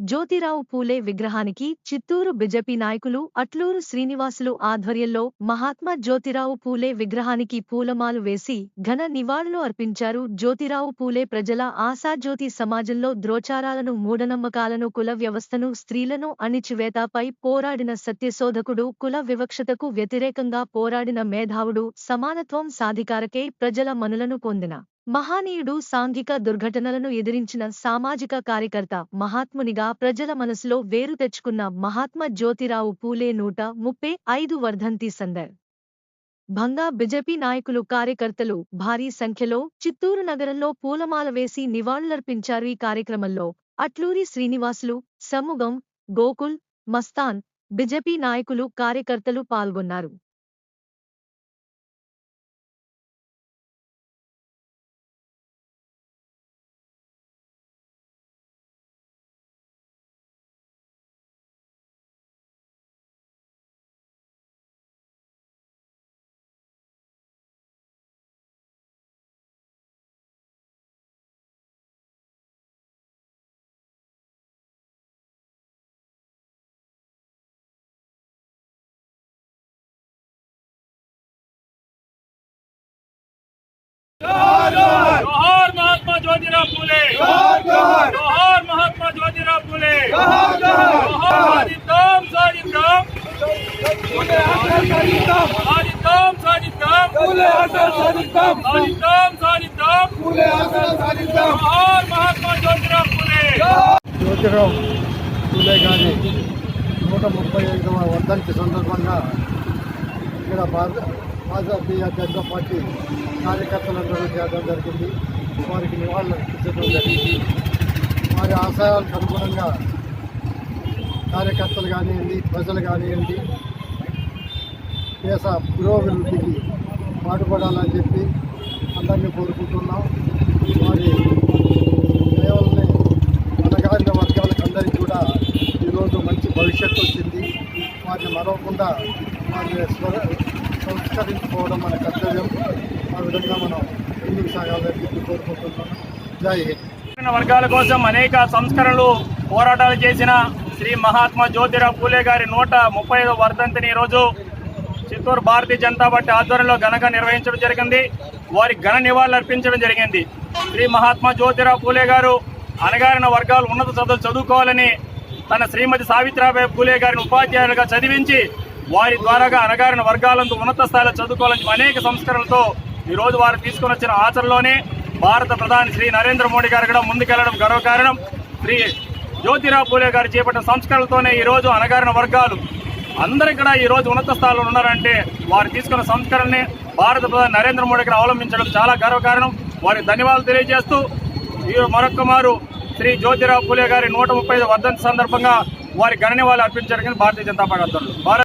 జ్యోతిరావు పూలే విగ్రహానికి చిత్తూరు బిజెపి నాయకులు అట్లూరు శ్రీనివాసులు ఆధ్వర్యంలో మహాత్మా జ్యోతిరావు పూలే విగ్రహానికి పూలమాలు వేసి ఘన నివాళులు అర్పించారు. జ్యోతిరావు పూలే ప్రజల ఆశాజ్యోతి సమాజంలో ద్రోచారాలను మూఢనమ్మకాలను కుల వ్యవస్థను స్త్రీలను అణిచివేతపై పోరాడిన సత్యశోధకుడు కుల వివక్షతకు వ్యతిరేకంగా పోరాడిన మేధావుడు సమానత్వం సాధికారకే ప్రజల మనులను పొందిన మహానీయుడు సాంఘిక దుర్ఘటనలను ఎదిరించిన సామాజిక కార్యకర్త మహాత్మునిగా ప్రజల మనసులో వేరు తెచ్చుకున్న మహాత్మ జ్యోతిరావు పూలే నూట ముప్పై ఐదు వర్ధంతి సందర్. భంగా బిజెపి నాయకులు కార్యకర్తలు భారీ సంఖ్యలో చిత్తూరు నగరంలో పూలమాల వేసి నివాళులర్పించారు ఈ కార్యక్రమంలో అట్లూరి శ్రీనివాసులు సమ్ముగం గోకుల్ మస్తాన్ బిజెపి నాయకులు కార్యకర్తలు పాల్గొన్నారు. जोहार महात्मा ज्योतिराव फुले जोहार महात्मा ज्योतिराव फुले जोहार साजिद्दाम साजिद्दाम साजिद्दाम साजिद्दाम साजिद्दाम साजिद्दाम जोहार महात्मा ज्योतिराव फुले జ్యోతిరావు పూలే గారి నూట ముప్పై ఐదవ వర్ధంతి సందర్భంగా ఇక్కడ భారత భాజపా జనతా పార్టీ కార్యకర్తలందరూ చేరడం జరిగింది. వారికి నివాళులు అర్పించడం జరిగింది. వారి ఆశయాలకు అనుగుణంగా కార్యకర్తలు కానివ్వండి ప్రజలు కానివ్వండి దేశ పురోభివృద్ధికి పాటుపడాలని చెప్పి అందరినీ కోరుకుంటున్నాం. వారి సేవల్ని అనగారిన వర్గాలకు అందరికీ కూడా ఈరోజు మంచి భవిష్యత్తు వచ్చింది. వారిని మరవకుండా వారిని స్వర సంస్కరించుకోవడం మన కర్తవ్యం. ఆ విధంగా మనం ముందుకు సాగాలని చెప్పి కోరుకుంటున్నాం జై హింద్. వర్గాల కోసం అనేక సంస్కరణలు పోరాటాలు చేసిన శ్రీ మహాత్మా జ్యోతిరావు పూలే గారి నూట ముప్పై ఐదో వర్ధంతిని ఈరోజు చిత్తూరు భారతీయ జనతా పార్టీ ఆధ్వర్యంలో ఘనంగా నిర్వహించడం జరిగింది. వారి ఘన నివాళులు అర్పించడం జరిగింది. శ్రీ మహాత్మా జ్యోతిరావు పూలే గారు అణగారిన వర్గాలు ఉన్నత చదువులు చదువుకోవాలని తన శ్రీమతి సావిత్రిబాయి పూలే గారిని ఉపాధ్యాయులుగా చదివించి వారి ద్వారాగా అనగారిన వర్గాలందు ఉన్నత స్థాయిలో చదువుకోవాలని అనేక సంస్కరణలతో ఈరోజు వారు తీసుకుని వచ్చిన ఆచరణలోనే భారత ప్రధాని శ్రీ నరేంద్ర మోడీ గారు కూడా ముందుకెళ్ళడం గర్వకారణం శ్రీ జ్యోతిరావు పూలే గారు చేపట్టిన సంస్కరణలతోనే ఈ రోజు వర్గాలు అందరూ కూడా ఈ రోజు ఉన్నత స్థాయిలో ఉన్నారంటే వారు తీసుకున్న సంస్కరణని భారత ప్రధాని నరేంద్ర మోడీ గారు అవలంబించడం చాలా గర్వకారణం వారికి ధన్యవాదాలు తెలియజేస్తూ ఈ మరొక్క మారు శ్రీ జ్యోతిరావు పూలే గారి నూట ముప్పై వర్ధంతి సందర్భంగా వారి ఘన నివాళులు అర్పించడానికి భారతీయ జనతా పార్టీ ఆధ్వర్యంలో. భారత